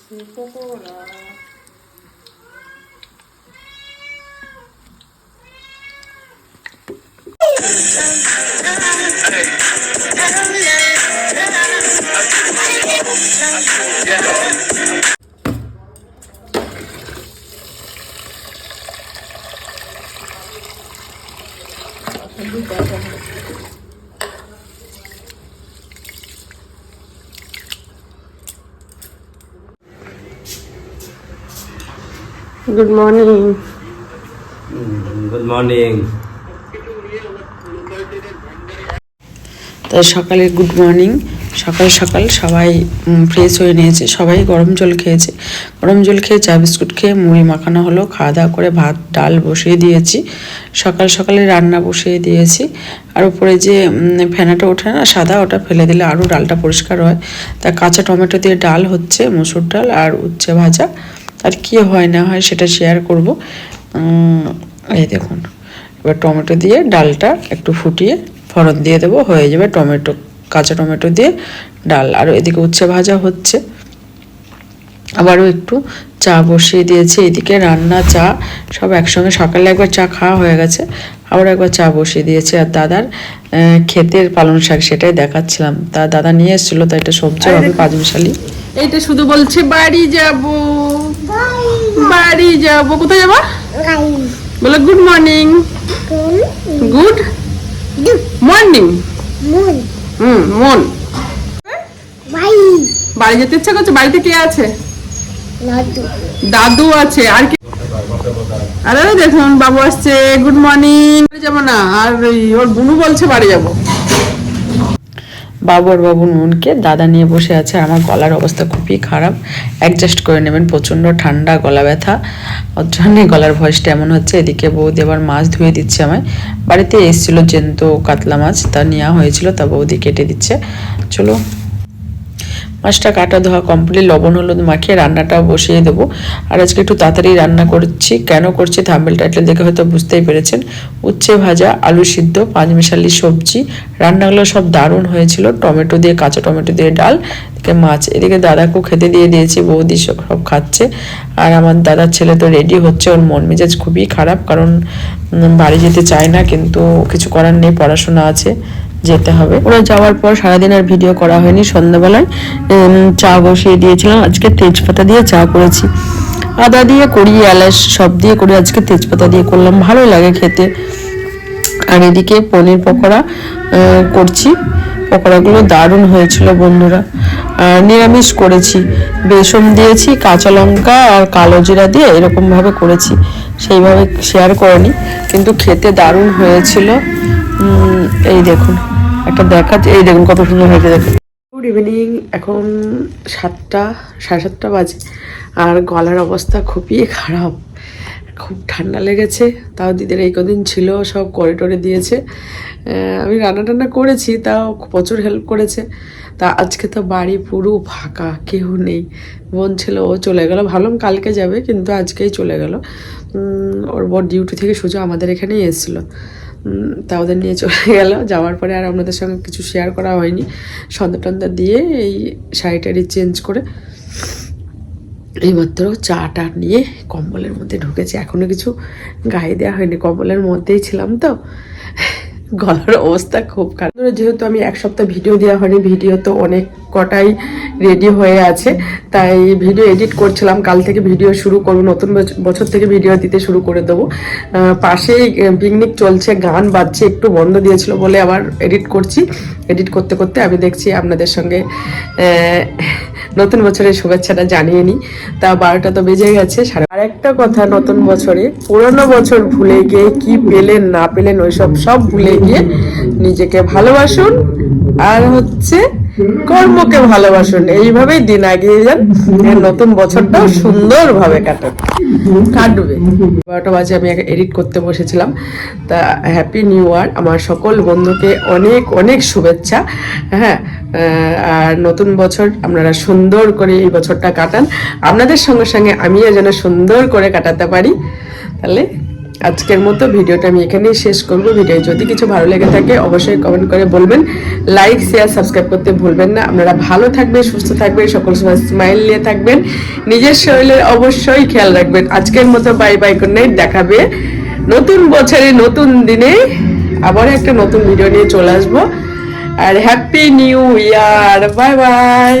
হয়েছে pakora good morning good morning তো সকালে গুড মর্নিং সকাল সকাল সবাই ফ্রেশ হয়ে নিয়েছে। সবাই গরম জল খেয়েছে। গরম জল খেয়ে চা বিস্কুট খেয়ে মুড়ি মাখানো হলো। খাওয়া দাওয়া করে ভাত ডাল বসিয়ে দিয়েছি। সকাল সকালে রান্না বসিয়ে দিয়েছি। আর উপরে যে ফেনাটা ওঠে না সাদা ওটা ফেলে দিলে আরও ডালটা পরিষ্কার হয়। তা কাঁচা টমেটো দিয়ে ডাল হচ্ছে মুসুর ডাল আর উচ্ছে ভাজা। আর কি হয় না হয় সেটা শেয়ার করব। এই দেখুন এবার টমেটো দিয়ে ডালটা একটু ফুটিয়ে ফোড়ন দিয়ে দেবো হয়ে যাবে টমেটো কাঁচা টমেটো দিয়ে ডাল। আর এদিকে উচ্ছে ভাজা হচ্ছে। আবারও একটু চা বসিয়ে দিয়েছি এদিকে রান্না চা সব একসঙ্গে সকালে একবার চা খাওয়া হয়ে গেছে। আবার একবার চা বসিয়ে দিয়েছি। আর দাদার ক্ষেতের পালং শাক সেটাই দেখাচ্ছিলাম। তা দাদা নিয়ে এসেছিল তা এটা সবজি হবে পাঁচমিশালি। এইটা শুধু বলছে বাড়ি যাব। বাড়ি যাব। কোথায় যাবা? বলো গুড মর্নিং গুড মর্নিং হুম, মন। বাড়ি যেতে ইচ্ছা করছে? বাড়িতে কে আছে? দাদু আছে। আর কি? আরে, দেখুন, বাবু আসছে। গুড মর্নিং যাব না। আর ওর বুনু বলছে বাড়ি যাব। বাবু আর বাবু নুনকে দাদা নিয়ে বসে আছে। আর আমার গলার অবস্থা খুবই খারাপ। অ্যাডজাস্ট করে নেবেন। প্রচণ্ড ঠান্ডা, গলা ব্যথা। ওর জন্যই গলার ভয়েসটা এমন হচ্ছে, এদিকে বৌদি আবার মাছ ধুয়ে দিচ্ছে আমায়। বাড়িতে এসেছিল জেন্ত কাতলা মাছ, তা নেওয়া হয়েছিল, তা বৌদি কেটে দিচ্ছে। চলো মাছটা কাটা ধোয়া কমপ্লিট লবণ, হলুদ মাখিয়ে রান্নাটাও বসিয়ে দেবো। আর আজকে একটু তাড়াতাড়ি রান্না করছি। কেন করছি? থাম্বেল টাইটেল দেখে হয়তো বুঝতেই পেরেছেন। উচ্ছে ভাজা, আলু সিদ্ধ, পাঁচমিশালি সবজি। রান্নাগুলো সব দারুণ হয়েছিল। টমেটো দিয়ে কাঁচা টমেটো দিয়ে ডাল, এদিকে মাছ, এদিকে দাদাকেও খেতে দিয়ে দিয়েছি, বৌদি সব সব খাচ্ছে। আর আমার দাদার ছেলে তো রেডি হচ্ছে, ওর মন মেজাজ খুবই খারাপ, কারণ বাড়ি যেতে চায় না, কিন্তু কিছু করার নেই, পড়াশোনা আছে। যেতে হবে। ওরা যাওয়ার পর সারাদিন আর ভিডিও করা হয়নি সন্ধ্যাবেলায়। চা বসিয়ে দিয়েছিলাম। আজকে তেজপাতা দিয়ে চা করেছি। আদা দিয়ে করি, এলাচ সব দিয়ে করি। আজকে তেজপাতা দিয়ে করলাম। ভালো লাগে খেতে। আর এদিকে পনির পকোড়া করছি। পকোড়াগুলো দারুণ হয়েছিল বন্ধুরা। আর নিরামিষ করেছি। বেসন দিয়েছি, কাঁচা লঙ্কা আর কালো জিরা দিয়ে এরকম ভাবে করেছি। সেইভাবে শেয়ার করিনি। কিন্তু খেতে দারুণ হয়েছিল। এই দেখুন, একটা দেখা এই দেখুন কত সুন্দর হয়েছে দেখুন। গুড ইভিনিং এখন সাতটা, সাড়ে সাতটা বাজে, আর গলার অবস্থা খুবই খারাপ, খুব ঠান্ডা লেগেছে, তাও দিদির এই কদিন ছিল, সব করে টরে দিয়েছে। আমি রান্না টান্না করেছি, তাও প্রচুর হেল্প করেছে, তা আজকে তো বাড়ি পুরো ফাঁকা, কেউ নেই, বোন ছিল, ও চলে গেল, ভাবলাম কালকে যাবে, কিন্তু আজকেই চলে গেল। ওর বর ডিউটি থেকে সোজা আমাদের এখানেই এসেছিল। তা ওদের নিয়ে চলে গেল। যাওয়ার পরে আর আপনাদের সঙ্গে কিছু শেয়ার করা হয়নি। সন্ধ্যা টন্দা দিয়ে এই শাড়ি টাড়ি চেঞ্জ করে এইমাত্র চা টা নিয়ে কম্বলের মধ্যে ঢুকেছি। এখনও কিছু গায়ে দেওয়া হয়নি। কম্বলের মধ্যেই ছিলাম তো। গলার অবস্থা খুব খারাপ। যেহেতু আমি এক সপ্তাহ ভিডিও দেওয়া হয়নি, ভিডিও তো অনেক কটাই রেডি হয়ে আছে, তাই ভিডিও এডিট করছিলাম। কাল থেকে ভিডিও শুরু করব, নতুন বছ- বছর থেকে ভিডিও দিতে শুরু করে দেবো। পাশেই পিকনিক চলছে, গান বাজছে, একটু বন্ধ দিয়েছিল বলে আবার এডিট করছি। এডিট করতে করতে আমি দেখছি আপনাদের সঙ্গে নতুন বছরের শুভেচ্ছাটা জানিয়ে নিই। তা বারোটা তো বেজে গেছে আর একটা কথা, নতুন বছরে পুরনো বছর ভুলে গিয়ে কি পেলেন, না পেলেন, ওইসব সব ভুলে গিয়ে নিজেকে ভালোবাসুন। আর হচ্ছে কর্মকে ভালোবাসুন। এইভাবেই দিন আগিয়ে যান। নতুন বছরটাও সুন্দরভাবে কাটান কাটবে। বারোটা বাজে আমি এডিট করতে বসেছিলাম। তা হ্যাপি নিউ ইয়ার আমার সকল বন্ধুকে অনেক অনেক শুভেচ্ছা। হ্যাঁ আর নতুন বছর আপনারা সুন্দর করে এই বছরটা কাটান। আপনাদের সঙ্গে সঙ্গে আমিও যেন সুন্দর করে কাটাতে পারি। তাহলে আজকের মতো ভিডিওটা আমি এখানেই শেষ করব। ভিডিও যদি কিছু ভালো লেগে থাকে, অবশ্যই কমেন্ট করে বলবেন। লাইক শেয়ার সাবস্ক্রাইব করতে ভুলবেন না। আপনারা ভালো থাকবেন, সুস্থ থাকবেন, সকল সময় স্মাইল নিয়ে থাকবেন। নিজের শরীরের অবশ্যই খেয়াল রাখবেন। আজকের মতো বাই বাই করে নাইট দেখাবে নতুন বছরে নতুন দিনে। আবার একটা নতুন ভিডিও নিয়ে চলে আসব। আর happy new year bye bye